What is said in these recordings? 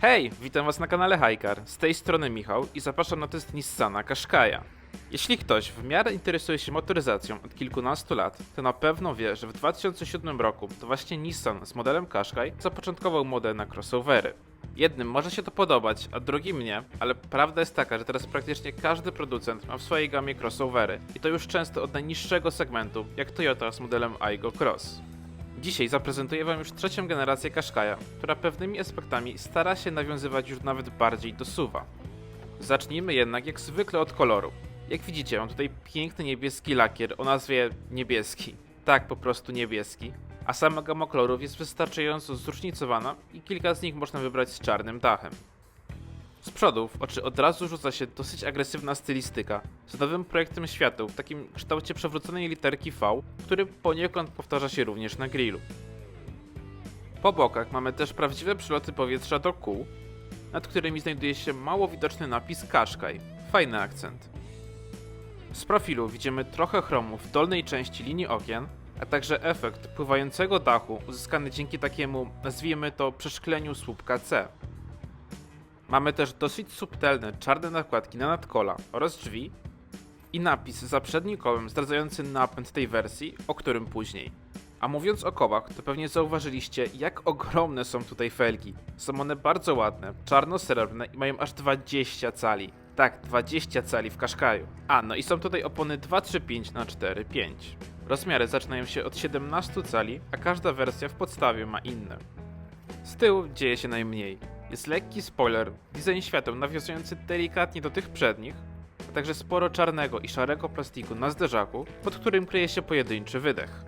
Hej, witam was na kanale Hajkar. Z tej strony Michał i zapraszam na test Nissana Qashqai'a. Jeśli ktoś w miarę interesuje się motoryzacją od kilkunastu lat, to na pewno wie, że w 2007 roku to właśnie Nissan z modelem Qashqai zapoczątkował modę na crossovery. Jednym może się to podobać, a drugim nie, ale prawda jest taka, że teraz praktycznie każdy producent ma w swojej gamie crossovery i to już często od najniższego segmentu, jak Toyota z modelem Aygo Cross. Dzisiaj zaprezentuję Wam już trzecią generację Qashqai'a, która pewnymi aspektami stara się nawiązywać już nawet bardziej do SUVa. Zacznijmy jednak jak zwykle od koloru. Jak widzicie, mam tutaj piękny niebieski lakier o nazwie niebieski. Tak, po prostu niebieski. A sama gama kolorów jest wystarczająco zróżnicowana i kilka z nich można wybrać z czarnym dachem. Z przodu w oczy od razu rzuca się dosyć agresywna stylistyka, z nowym projektem świateł w takim kształcie przewróconej literki V, który poniekąd powtarza się również na grillu. Po bokach mamy też prawdziwe przyloty powietrza do kół, nad którymi znajduje się mało widoczny napis Qashqai. Fajny akcent. Z profilu widzimy trochę chromu w dolnej części linii okien, a także efekt pływającego dachu uzyskany dzięki takiemu, nazwijmy to, przeszkleniu słupka C. Mamy też dosyć subtelne czarne nakładki na nadkola oraz drzwi i napis za przednim kołem zdradzający napęd tej wersji, o którym później. A mówiąc o kołach, to pewnie zauważyliście, jak ogromne są tutaj felgi. Są one bardzo ładne, czarno-srebrne i mają aż 20 cali. Tak, 20 cali w Qashqaiu. A, no i są tutaj opony 235 na 45 Rozmiary zaczynają się od 17 cali, a każda wersja w podstawie ma inne. Z tyłu dzieje się najmniej. Jest lekki spoiler, design świateł nawiązujący delikatnie do tych przednich, a także sporo czarnego i szarego plastiku na zderzaku, pod którym kryje się pojedynczy wydech.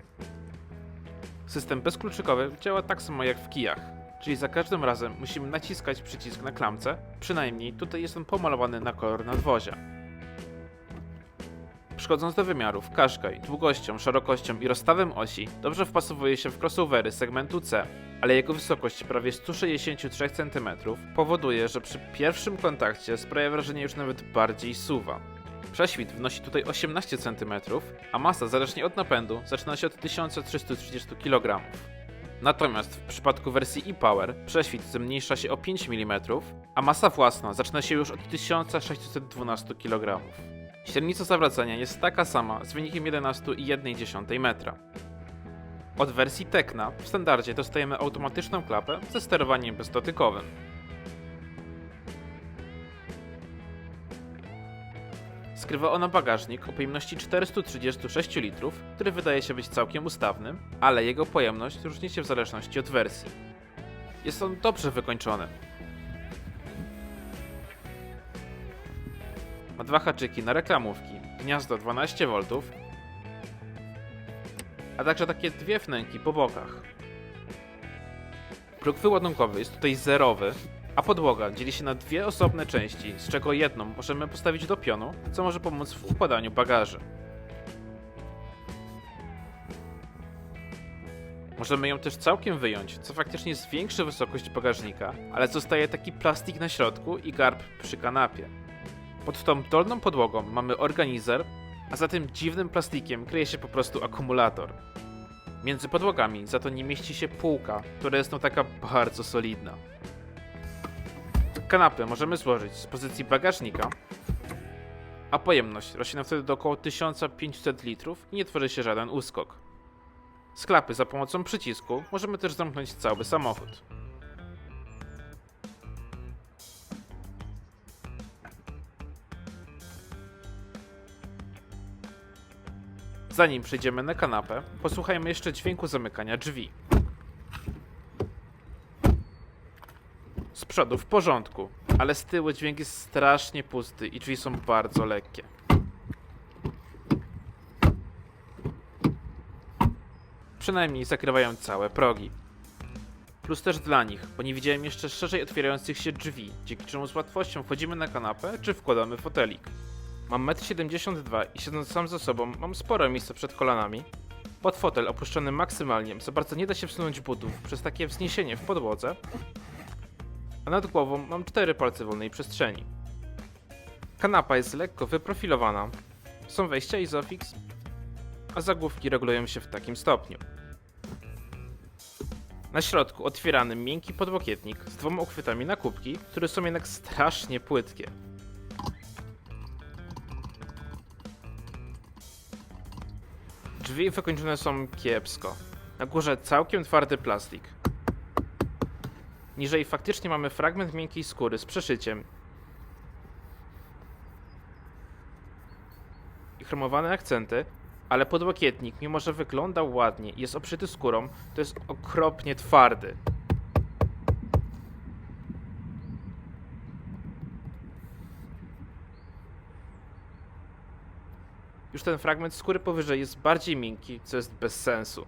System bezkluczykowy działa tak samo jak w kijach, czyli za każdym razem musimy naciskać przycisk na klamce, przynajmniej tutaj jest on pomalowany na kolor nadwozia. Przechodząc do wymiarów, Qashqai długością, szerokością i rozstawem osi dobrze wpasowuje się w crossovery segmentu C, ale jego wysokość prawie 163 cm powoduje, że przy pierwszym kontakcie sprawia wrażenie już nawet bardziej suwa. Prześwit wynosi tutaj 18 cm, a masa zależnie od napędu zaczyna się od 1330 kg. Natomiast w przypadku wersji e-Power prześwit zmniejsza się o 5 mm, a masa własna zaczyna się już od 1612 kg. Średnica zawracania jest taka sama z wynikiem 11,1 metra. Od wersji Tecna w standardzie dostajemy automatyczną klapę ze sterowaniem bezdotykowym. Skrywa ona bagażnik o pojemności 436 litrów, który wydaje się być całkiem ustawny, ale jego pojemność różni się w zależności od wersji. Jest on dobrze wykończony. Ma dwa haczyki na reklamówki, gniazdo 12V, a także takie dwie wnęki po bokach. Próg wyładunkowy jest tutaj zerowy, a podłoga dzieli się na dwie osobne części, z czego jedną możemy postawić do pionu, co może pomóc w układaniu bagaży. Możemy ją też całkiem wyjąć, co faktycznie zwiększy wysokość bagażnika, ale zostaje taki plastik na środku i garb przy kanapie. Pod tą dolną podłogą mamy organizer, a za tym dziwnym plastikiem kryje się po prostu akumulator. Między podłogami za to nie mieści się półka, która jest no taka bardzo solidna. Kanapę możemy złożyć z pozycji bagażnika, a pojemność rośnie wtedy do około 1500 litrów i nie tworzy się żaden uskok. Z klapy za pomocą przycisku możemy też zamknąć cały samochód. Zanim przejdziemy na kanapę, posłuchajmy jeszcze dźwięku zamykania drzwi. Z przodu w porządku, ale z tyłu dźwięk jest strasznie pusty i drzwi są bardzo lekkie. Przynajmniej zakrywają całe progi. Plus też dla nich, bo nie widziałem jeszcze szerzej otwierających się drzwi, dzięki czemu z łatwością wchodzimy na kanapę czy wkładamy fotelik. Mam 1,72 m i siedząc sam ze sobą mam sporo miejsca przed kolanami. Pod fotel opuszczony maksymalnie, za bardzo nie da się wsunąć butów przez takie wzniesienie w podłodze, a nad głową mam 4 palce wolnej przestrzeni. Kanapa jest lekko wyprofilowana, są wejścia Isofix, a zagłówki regulują się w takim stopniu. Na środku otwierany miękki podłokietnik z dwoma uchwytami na kubki, które są jednak strasznie płytkie. Drzwi wykończone są kiepsko. Na górze całkiem twardy plastik. Niżej faktycznie mamy fragment miękkiej skóry z przeszyciem i chromowane akcenty, ale podłokietnik, mimo że wygląda ładnie jest obszyty skórą, to jest okropnie twardy. Już ten fragment skóry powyżej jest bardziej miękki, co jest bez sensu.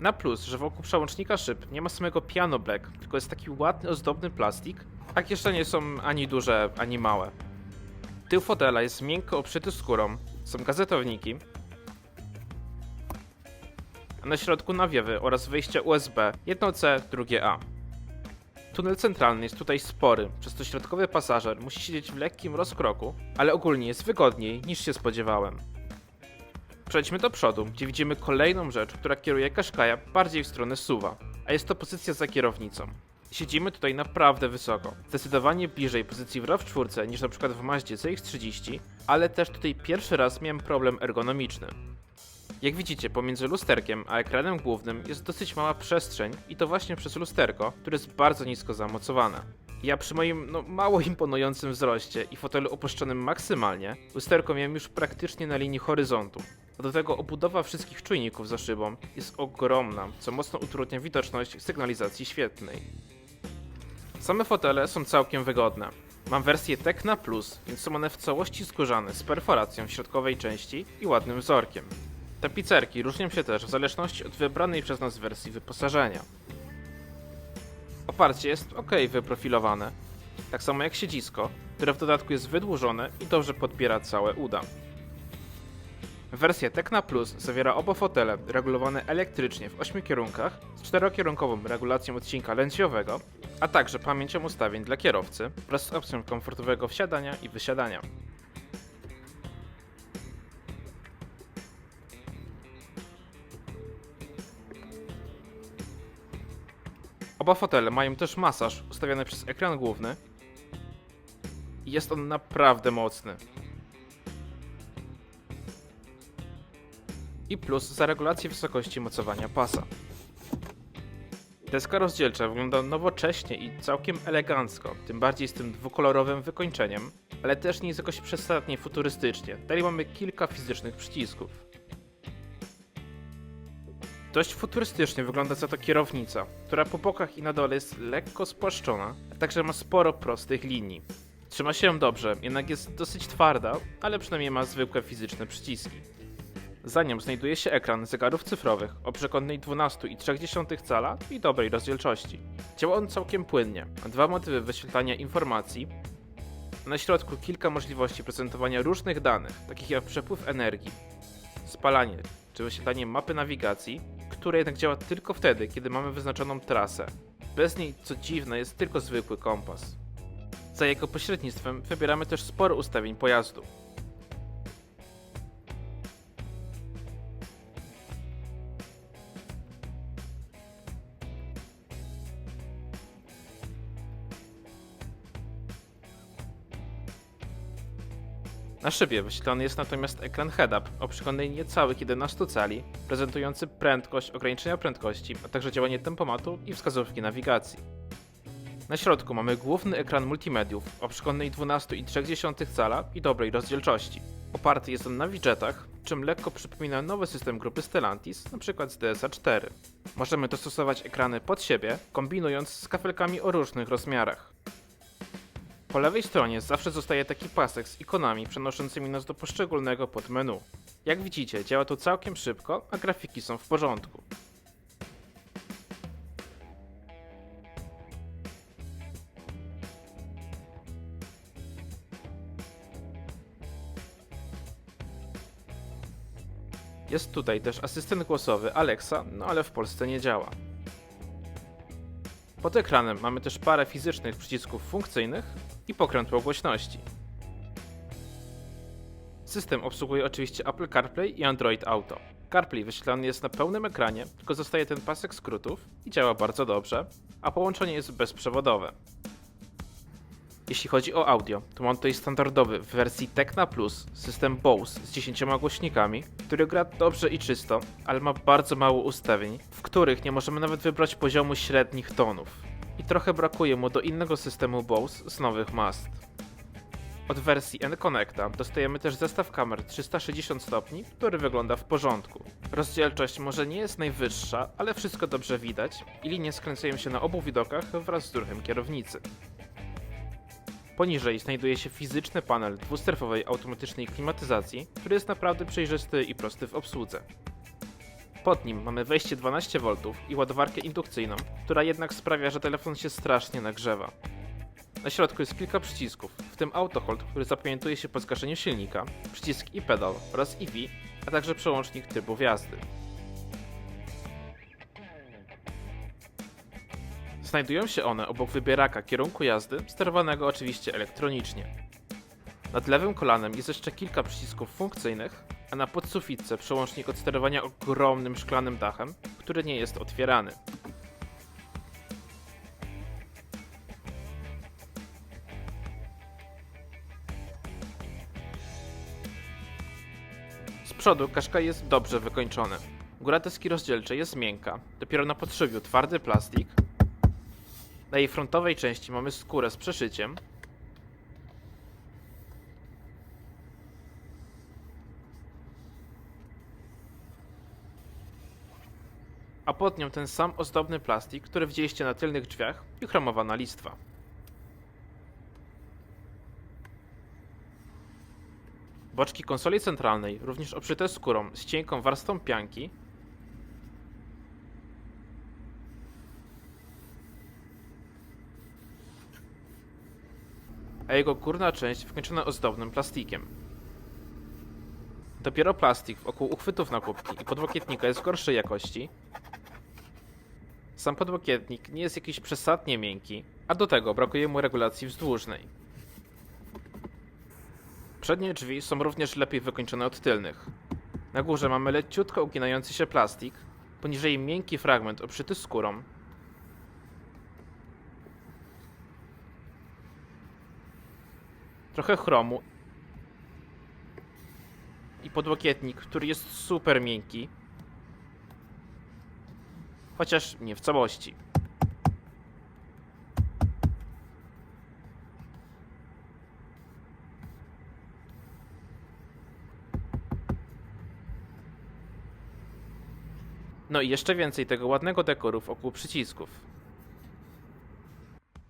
Na plus, że wokół przełącznika szyb nie ma samego piano black, tylko jest taki ładny, ozdobny plastik, a kieszenie nie są ani duże, ani małe. Tył fotela jest miękko obszyty skórą, są gazetowniki, a na środku nawiewy oraz wyjście USB, jedno C, drugie A. Tunel centralny jest tutaj spory, przez to środkowy pasażer musi siedzieć w lekkim rozkroku, ale ogólnie jest wygodniej niż się spodziewałem. Przejdźmy do przodu, gdzie widzimy kolejną rzecz, która kieruje Qashqai'a bardziej w stronę suwa, a jest to pozycja za kierownicą. Siedzimy tutaj naprawdę wysoko, zdecydowanie bliżej pozycji w RAV4 niż przykład w Mazdzie CX-30, ale też tutaj pierwszy raz miałem problem ergonomiczny. Jak widzicie, pomiędzy lusterkiem a ekranem głównym jest dosyć mała przestrzeń i to właśnie przez lusterko, które jest bardzo nisko zamocowane. Ja przy moim no, mało imponującym wzroście i fotelu opuszczonym maksymalnie, lusterko miałem już praktycznie na linii horyzontu. A do tego obudowa wszystkich czujników za szybą jest ogromna, co mocno utrudnia widoczność sygnalizacji świetnej. Same fotele są całkiem wygodne. Mam wersję Tecna Plus, więc są one w całości skórzane z perforacją w środkowej części i ładnym wzorkiem. Tapicerki różnią się też w zależności od wybranej przez nas wersji wyposażenia. Oparcie jest ok wyprofilowane, tak samo jak siedzisko, które w dodatku jest wydłużone i dobrze podpiera całe uda. Wersja Tecna Plus zawiera oba fotele regulowane elektrycznie w 8 kierunkach z czterokierunkową regulacją odcinka lędźwiowego, a także pamięcią ustawień dla kierowcy wraz z opcją komfortowego wsiadania i wysiadania. Oba fotele mają też masaż ustawiony przez ekran główny jest on naprawdę mocny. I plus za regulację wysokości mocowania pasa. Deska rozdzielcza wygląda nowocześnie i całkiem elegancko, tym bardziej z tym dwukolorowym wykończeniem, ale też nie jest jakoś przesadnie futurystycznie. Dalej mamy kilka fizycznych przycisków. Dość futurystycznie wygląda za to kierownica, która po bokach i na dole jest lekko spłaszczona, a także ma sporo prostych linii. Trzyma się ją dobrze, jednak jest dosyć twarda, ale przynajmniej ma zwykłe fizyczne przyciski. Za nią znajduje się ekran zegarów cyfrowych o przekątnej 12,3 cala i dobrej rozdzielczości. Działa on całkiem płynnie. Dwa motywy wyświetlania informacji. Na środku kilka możliwości prezentowania różnych danych, takich jak przepływ energii, spalanie czy wyświetlanie mapy nawigacji, które jednak działa tylko wtedy, kiedy mamy wyznaczoną trasę. Bez niej, co dziwne, jest tylko zwykły kompas. Za jego pośrednictwem wybieramy też sporo ustawień pojazdu. Na szybie wyświetlony jest natomiast ekran head-up o przekątnej niecałych 11 cali, prezentujący prędkość, ograniczenia prędkości, a także działanie tempomatu i wskazówki nawigacji. Na środku mamy główny ekran multimediów o przekątnej 12,3 cala i dobrej rozdzielczości. Oparty jest on na widgetach, czym lekko przypomina nowy system grupy Stellantis, np. z DSA4. Możemy dostosować ekrany pod siebie, kombinując z kafelkami o różnych rozmiarach. Po lewej stronie zawsze zostaje taki pasek z ikonami przenoszącymi nas do poszczególnego podmenu. Jak widzicie, działa to całkiem szybko, a grafiki są w porządku. Jest tutaj też asystent głosowy Alexa, no ale w Polsce nie działa. Pod ekranem mamy też parę fizycznych przycisków funkcyjnych i pokrętło głośności. System obsługuje oczywiście Apple CarPlay i Android Auto. CarPlay wyświetlany jest na pełnym ekranie, tylko zostaje ten pasek skrótów i działa bardzo dobrze, a połączenie jest bezprzewodowe. Jeśli chodzi o audio, to mam tutaj standardowy w wersji Tecna Plus system Bose z 10 głośnikami, który gra dobrze i czysto, ale ma bardzo mało ustawień, w których nie możemy nawet wybrać poziomu średnich tonów. I trochę brakuje mu do innego systemu Bose z nowych mast. Od wersji N-Connecta dostajemy też zestaw kamer 360 stopni, który wygląda w porządku. Rozdzielczość może nie jest najwyższa, ale wszystko dobrze widać i linie skręcają się na obu widokach wraz z ruchem kierownicy. Poniżej znajduje się fizyczny panel dwustrefowej automatycznej klimatyzacji, który jest naprawdę przejrzysty i prosty w obsłudze. Pod nim mamy wejście 12V i ładowarkę indukcyjną, która jednak sprawia, że telefon się strasznie nagrzewa. Na środku jest kilka przycisków, w tym autohold, który zapamiętuje się po zgaszeniu silnika, przycisk i pedal oraz EV, a także przełącznik trybu jazdy. Znajdują się one obok wybieraka kierunku jazdy, sterowanego oczywiście elektronicznie. Nad lewym kolanem jest jeszcze kilka przycisków funkcyjnych, a na podsufitce przełącznik od sterowania ogromnym szklanym dachem, który nie jest otwierany. Z przodu kaszka jest dobrze wykończony. Góra deski rozdzielczej jest miękka, dopiero na podszybiu twardy plastik. Na jej frontowej części mamy skórę z przeszyciem. A pod nią ten sam ozdobny plastik, który widzieliście na tylnych drzwiach i chromowana listwa. Boczki konsoli centralnej, również obszyte skórą z cienką warstwą pianki, a jego górna część wykończona ozdobnym plastikiem. Dopiero plastik wokół uchwytów na kubki i podłokietnika jest gorszej jakości. Sam podłokietnik nie jest jakiś przesadnie miękki, a do tego brakuje mu regulacji wzdłużnej. Przednie drzwi są również lepiej wykończone od tylnych. Na górze mamy leciutko uginający się plastik, poniżej miękki fragment obszyty skórą, trochę chromu i podłokietnik, który jest super miękki, chociaż nie w całości. No i jeszcze więcej tego ładnego dekoru wokół przycisków.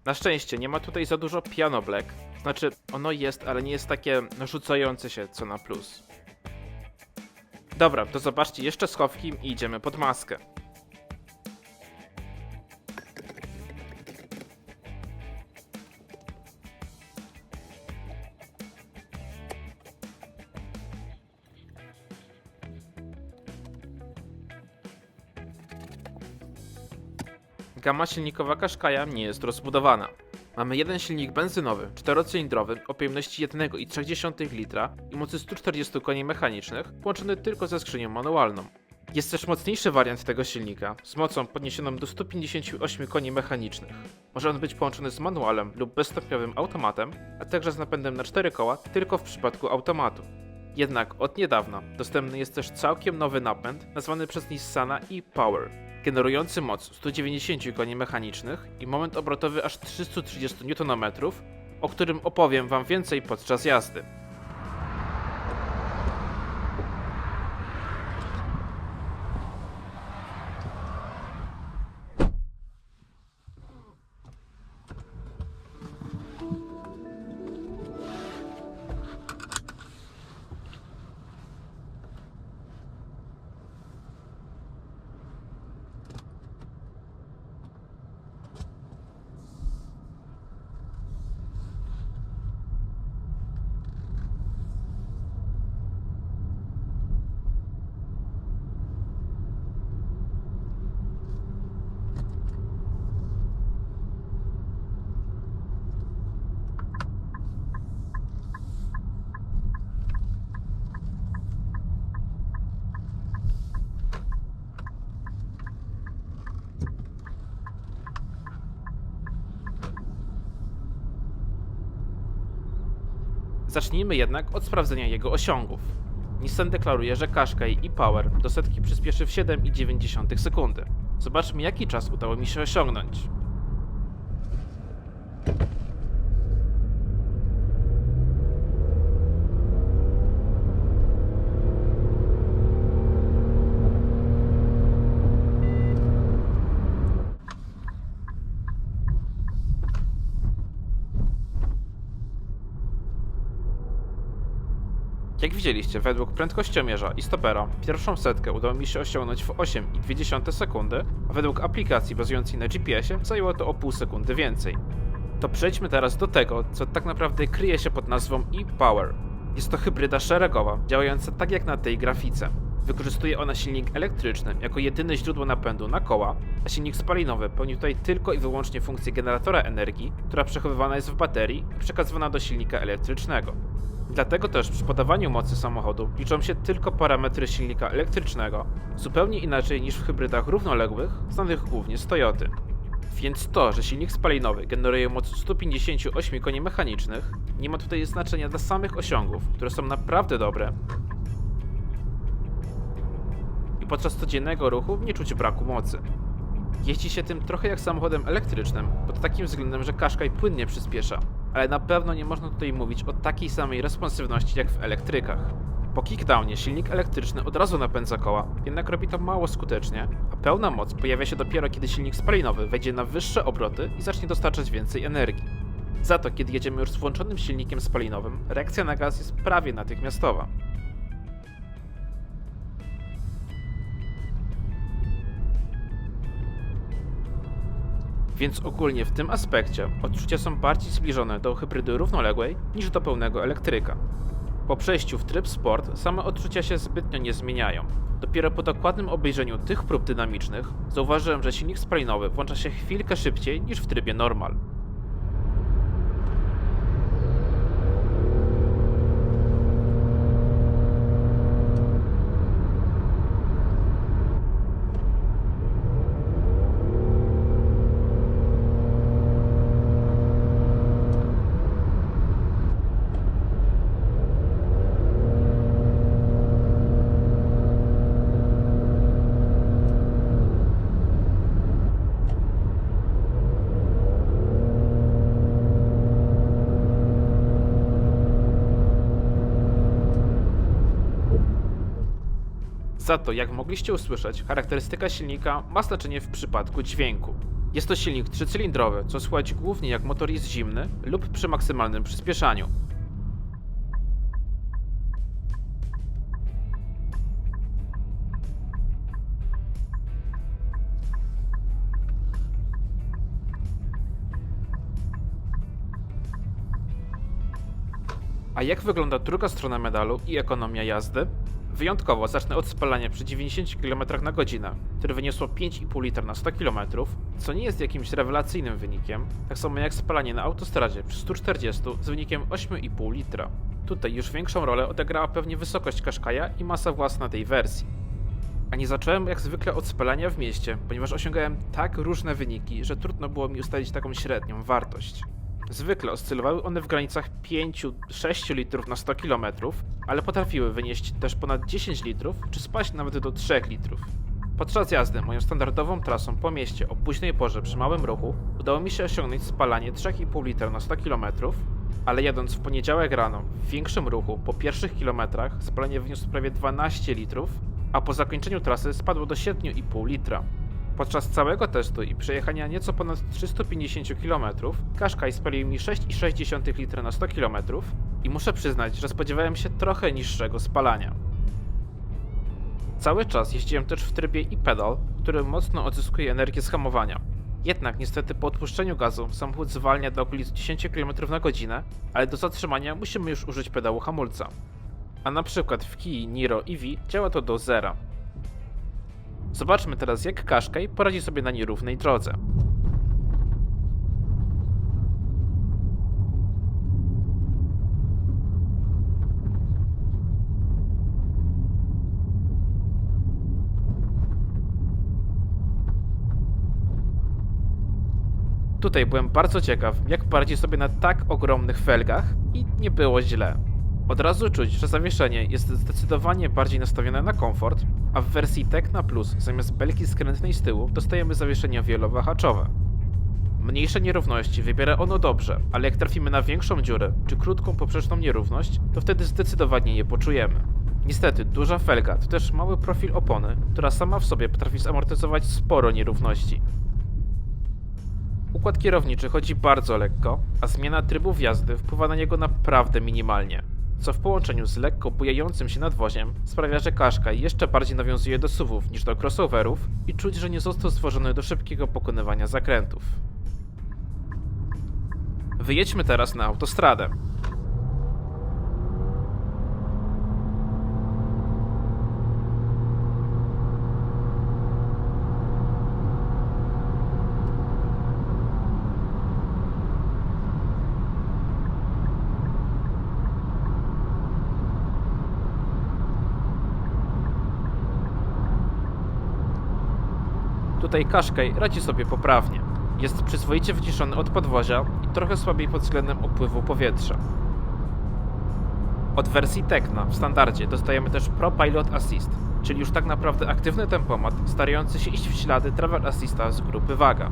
Na szczęście nie ma tutaj za dużo piano black, znaczy ono jest, ale nie jest takie narzucające się co na plus. Dobra, to zobaczcie jeszcze schowki i idziemy pod maskę. Gama silnikowa Qashqai'a nie jest rozbudowana. Mamy jeden silnik benzynowy, czterocylindrowy o pojemności 1,3 litra i mocy 140 koni mechanicznych, połączony tylko ze skrzynią manualną. Jest też mocniejszy wariant tego silnika, z mocą podniesioną do 158 koni mechanicznych. Może on być połączony z manualem lub bezstopniowym automatem, a także z napędem na 4 koła tylko w przypadku automatu. Jednak od niedawna dostępny jest też całkiem nowy napęd nazwany przez Nissana e-Power, generujący moc 190 koni mechanicznych i moment obrotowy aż 330 Nm, o którym opowiem Wam więcej podczas jazdy. Zacznijmy jednak od sprawdzenia jego osiągów. Nissan deklaruje, że Qashqai e-Power do setki przyspieszy w 7,9 sekundy. Zobaczmy jaki czas udało mi się osiągnąć. Jak widzieliście, według prędkościomierza i stopera pierwszą setkę udało mi się osiągnąć w 8,2 sekundy, a według aplikacji bazującej na GPS-ie zajęło to o pół sekundy więcej. To przejdźmy teraz do tego, co tak naprawdę kryje się pod nazwą e-Power. Jest to hybryda szeregowa, działająca tak jak na tej grafice. Wykorzystuje ona silnik elektryczny jako jedyne źródło napędu na koła, a silnik spalinowy pełni tutaj tylko i wyłącznie funkcję generatora energii, która przechowywana jest w baterii i przekazywana do silnika elektrycznego. Dlatego też przy podawaniu mocy samochodu liczą się tylko parametry silnika elektrycznego, zupełnie inaczej niż w hybrydach równoległych, znanych głównie z Toyoty. Więc to, że silnik spalinowy generuje moc 158 koni mechanicznych, nie ma tutaj znaczenia dla samych osiągów, które są naprawdę dobre. I podczas codziennego ruchu nie czuć braku mocy. Jeździ się tym trochę jak samochodem elektrycznym, pod takim względem, że Qashqai płynnie przyspiesza, ale na pewno nie można tutaj mówić o takiej samej responsywności jak w elektrykach. Po kickdownie silnik elektryczny od razu napędza koła, jednak robi to mało skutecznie, a pełna moc pojawia się dopiero kiedy silnik spalinowy wejdzie na wyższe obroty i zacznie dostarczać więcej energii. Za to, kiedy jedziemy już z włączonym silnikiem spalinowym, reakcja na gaz jest prawie natychmiastowa. Więc ogólnie w tym aspekcie odczucia są bardziej zbliżone do hybrydy równoległej niż do pełnego elektryka. Po przejściu w tryb sport same odczucia się zbytnio nie zmieniają. Dopiero po dokładnym obejrzeniu tych prób dynamicznych zauważyłem, że silnik spalinowy włącza się chwilkę szybciej niż w trybie normal. Za to, jak mogliście usłyszeć, charakterystyka silnika ma znaczenie w przypadku dźwięku. Jest to silnik trzycylindrowy, co słychać głównie jak motor jest zimny lub przy maksymalnym przyspieszaniu. A jak wygląda druga strona medalu i ekonomia jazdy? Wyjątkowo zacznę od spalania przy 90 km na godzinę, które wyniosło 5,5 litra na 100 km, co nie jest jakimś rewelacyjnym wynikiem, tak samo jak spalanie na autostradzie przy 140 z wynikiem 8,5 litra. Tutaj już większą rolę odegrała pewnie wysokość Qashqai'a i masa własna tej wersji. A nie zacząłem jak zwykle od spalania w mieście, ponieważ osiągałem tak różne wyniki, że trudno było mi ustalić taką średnią wartość. Zwykle oscylowały one w granicach 5-6 litrów na 100 km, ale potrafiły wynieść też ponad 10 litrów, czy spaść nawet do 3 litrów. Podczas jazdy moją standardową trasą po mieście o późnej porze przy małym ruchu udało mi się osiągnąć spalanie 3,5 litra na 100 km, ale jadąc w poniedziałek rano w większym ruchu po pierwszych kilometrach spalanie wyniosło prawie 12 litrów, a po zakończeniu trasy spadło do 7,5 litra. Podczas całego testu i przejechania nieco ponad 350 km, Qashqai spalił mi 6,6 litra na 100 km i muszę przyznać, że spodziewałem się trochę niższego spalania. Cały czas jeździłem też w trybie e-pedal, który mocno odzyskuje energię z hamowania. Jednak niestety po odpuszczeniu gazu samochód zwalnia do okolic 10 km na godzinę, ale do zatrzymania musimy już użyć pedału hamulca. A na przykład w Kii Niro EV działa to do zera. Zobaczmy teraz jak Qashqai poradzi sobie na nierównej drodze. Tutaj byłem bardzo ciekaw, jak poradzi sobie na tak ogromnych felgach i nie było źle. Od razu czuć, że zawieszenie jest zdecydowanie bardziej nastawione na komfort, a w wersji Tecna Plus zamiast belki skrętnej z tyłu dostajemy zawieszenie wielowahaczowe. Mniejsze nierówności wybiera ono dobrze, ale jak trafimy na większą dziurę czy krótką poprzeczną nierówność, to wtedy zdecydowanie je poczujemy. Niestety, duża felga to też mały profil opony, która sama w sobie potrafi zamortyzować sporo nierówności. Układ kierowniczy chodzi bardzo lekko, a zmiana trybów jazdy wpływa na niego naprawdę minimalnie, co w połączeniu z lekko bujającym się nadwoziem sprawia, że Qashqai jeszcze bardziej nawiązuje do SUVów niż do crossoverów i czuć, że nie został stworzony do szybkiego pokonywania zakrętów. Wyjedźmy teraz na autostradę. Tutaj Qashqai radzi sobie poprawnie. Jest przyzwoicie wyciszony od podwozia i trochę słabiej pod względem upływu powietrza. Od wersji Tecna w standardzie dostajemy też Pro Pilot Assist, czyli już tak naprawdę aktywny tempomat starający się iść w ślady Travel Assista z grupy Waga.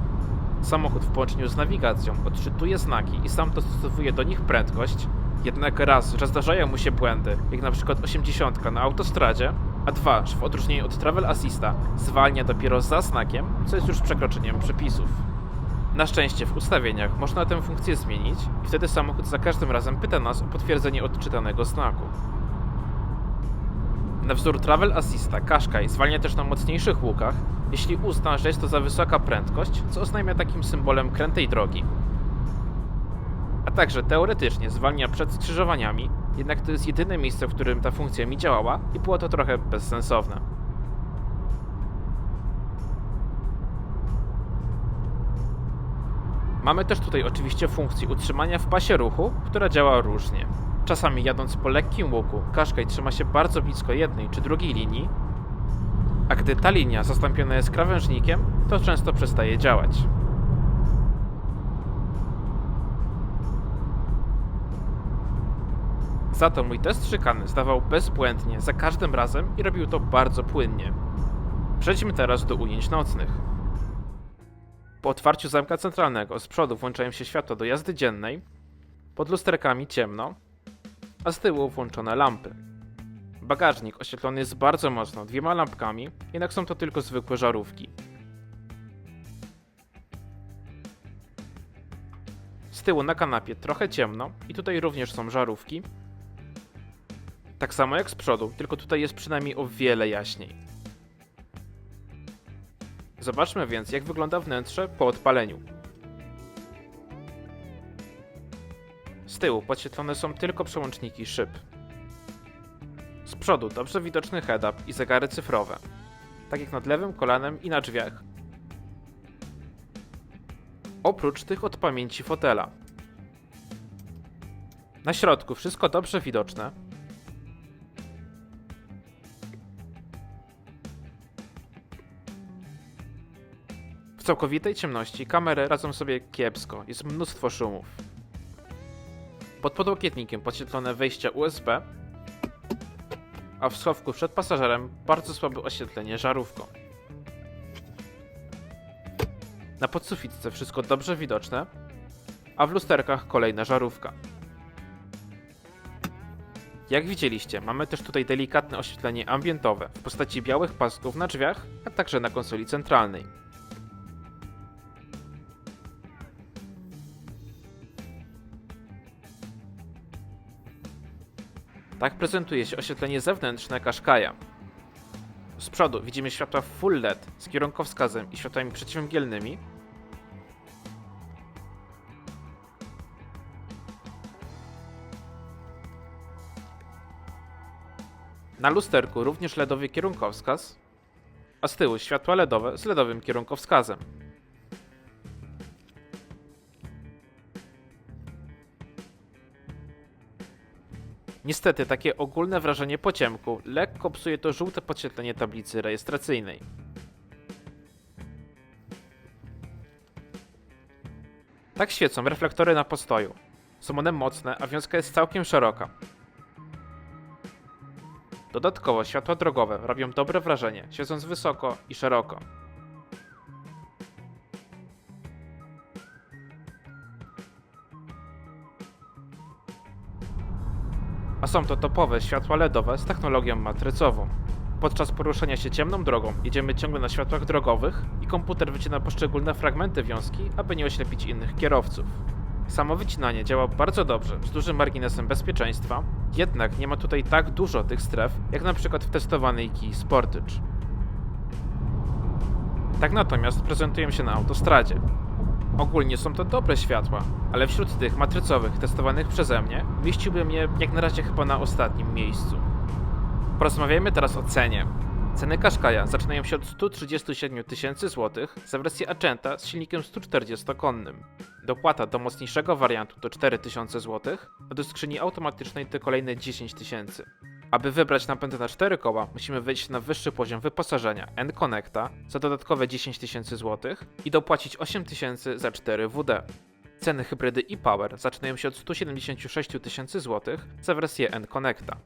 Samochód w połączeniu z nawigacją odczytuje znaki i sam dostosowuje do nich prędkość, jednak raz, że zdarzają mu się błędy, jak na przykład 80 na autostradzie, a dwa, że w odróżnieniu od Travel Assista zwalnia dopiero za znakiem, co jest już przekroczeniem przepisów. Na szczęście w ustawieniach można tę funkcję zmienić i wtedy samochód za każdym razem pyta nas o potwierdzenie odczytanego znaku. Na wzór Travel Assista Qashqai zwalnia też na mocniejszych łukach, jeśli uzna, że jest to za wysoka prędkość, co oznajmia takim symbolem krętej drogi. Także teoretycznie zwalnia przed skrzyżowaniami, jednak to jest jedyne miejsce, w którym ta funkcja mi działała i było to trochę bezsensowne. Mamy też tutaj oczywiście funkcję utrzymania w pasie ruchu, która działa różnie. Czasami jadąc po lekkim łuku, Qashqai trzyma się bardzo blisko jednej czy drugiej linii, a gdy ta linia zastąpiona jest krawężnikiem, to często przestaje działać. Za to mój test szykany zdawał bezbłędnie za każdym razem i robił to bardzo płynnie. Przejdźmy teraz do ujęć nocnych. Po otwarciu zamka centralnego z przodu włączają się światła do jazdy dziennej, pod lusterkami ciemno, a z tyłu włączone lampy. Bagażnik oświetlony jest bardzo mocno dwiema lampkami, jednak są to tylko zwykłe żarówki. Z tyłu na kanapie trochę ciemno i tutaj również są żarówki. Tak samo jak z przodu, tylko tutaj jest przynajmniej o wiele jaśniej. Zobaczmy więc, jak wygląda wnętrze po odpaleniu. Z tyłu podświetlone są tylko przełączniki szyb. Z przodu dobrze widoczny head-up i zegary cyfrowe, tak jak nad lewym kolanem i na drzwiach. Oprócz tych od pamięci fotela. Na środku wszystko dobrze widoczne, W całkowitej ciemności kamery radzą sobie kiepsko, jest mnóstwo szumów. Pod podłokietnikiem podświetlone wejścia USB, a w schowku przed pasażerem bardzo słabe oświetlenie żarówką. Na podsufitce wszystko dobrze widoczne, a w lusterkach kolejna żarówka. Jak widzieliście, mamy też tutaj delikatne oświetlenie ambientowe w postaci białych pasków na drzwiach, a także na konsoli centralnej. Tak prezentuje się oświetlenie zewnętrzne Qashqai'a. Z przodu widzimy światła full LED z kierunkowskazem i światłami przeciwmgielnymi. Na lusterku również LEDowy kierunkowskaz, a z tyłu światła LEDowe z LEDowym kierunkowskazem. Niestety, takie ogólne wrażenie po ciemku lekko psuje to żółte podświetlenie tablicy rejestracyjnej. Tak świecą reflektory na postoju. Są one mocne, a wiązka jest całkiem szeroka. Dodatkowo światła drogowe robią dobre wrażenie, siedząc wysoko i szeroko. Są to topowe światła LEDowe z technologią matrycową. Podczas poruszania się ciemną drogą jedziemy ciągle na światłach drogowych i komputer wycina poszczególne fragmenty wiązki, aby nie oślepić innych kierowców. Samo wycinanie działa bardzo dobrze, z dużym marginesem bezpieczeństwa, jednak nie ma tutaj tak dużo tych stref, jak na przykład w testowanej Kia Sportage. Tak natomiast prezentują się na autostradzie. Ogólnie są to dobre światła, ale wśród tych matrycowych testowanych przeze mnie mieściłbym je jak na razie chyba na ostatnim miejscu. Porozmawiajmy teraz o cenie. Ceny Qashqai'a zaczynają się od 137 tysięcy złotych za wersję Accenta z silnikiem 140-konnym. Dopłata do mocniejszego wariantu to 4000 zł, a do skrzyni automatycznej to kolejne 10 tysięcy. Aby wybrać napęd na 4 koła, musimy wejść na wyższy poziom wyposażenia N-Connecta za dodatkowe 10 tysięcy złotych i dopłacić 8 tysięcy za 4 WD. Ceny hybrydy e-Power zaczynają się od 176 tysięcy złotych za wersję N-Connecta.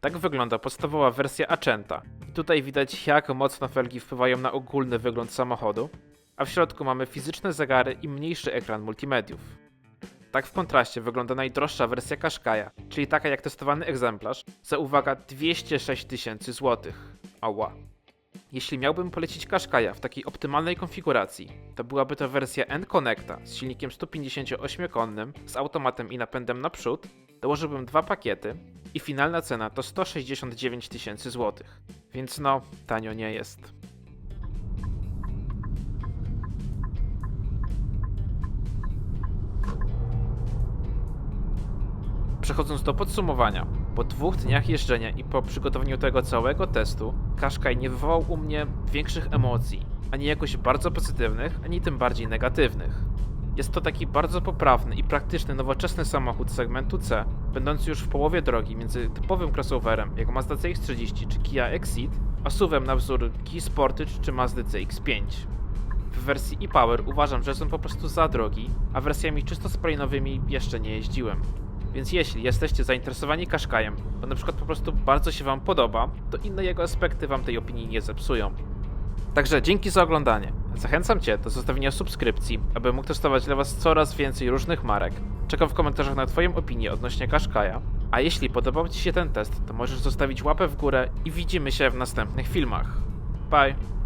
Tak wygląda podstawowa wersja Accenta. I tutaj widać jak mocno felgi wpływają na ogólny wygląd samochodu, a w środku mamy fizyczne zegary i mniejszy ekran multimediów. Tak w kontraście wygląda najdroższa wersja Qashqai'a, czyli taka jak testowany egzemplarz, za uwaga 206 tysięcy złotych. Ała. Jeśli miałbym polecić Qashqai'a w takiej optymalnej konfiguracji, to byłaby to wersja N-Connecta z silnikiem 158-konnym, z automatem i napędem naprzód, dołożyłbym dwa pakiety i finalna cena to 169 tysięcy złotych. Więc no, tanio nie jest. Przechodząc do podsumowania, po dwóch dniach jeżdżenia i po przygotowaniu tego całego testu, Qashqai nie wywołał u mnie większych emocji, ani jakoś bardzo pozytywnych, ani tym bardziej negatywnych. Jest to taki bardzo poprawny i praktyczny nowoczesny samochód segmentu C, będący już w połowie drogi między typowym crossoverem jak Mazda CX-30 czy Kia Exceed, a SUV-em na wzór Kia Sportage czy Mazdy CX-5. W wersji e-Power uważam, że są po prostu za drogi, a wersjami czysto spalinowymi jeszcze nie jeździłem. Więc jeśli jesteście zainteresowani Qashqai'em, bo na przykład po prostu bardzo się wam podoba, to inne jego aspekty wam tej opinii nie zepsują. Także dzięki za oglądanie. Zachęcam Cię do zostawienia subskrypcji, aby mógł testować dla Was coraz więcej różnych marek. Czekam w komentarzach na Twoją opinię odnośnie Qashqai'a. A jeśli podobał Ci się ten test, to możesz zostawić łapę w górę i widzimy się w następnych filmach. Bye!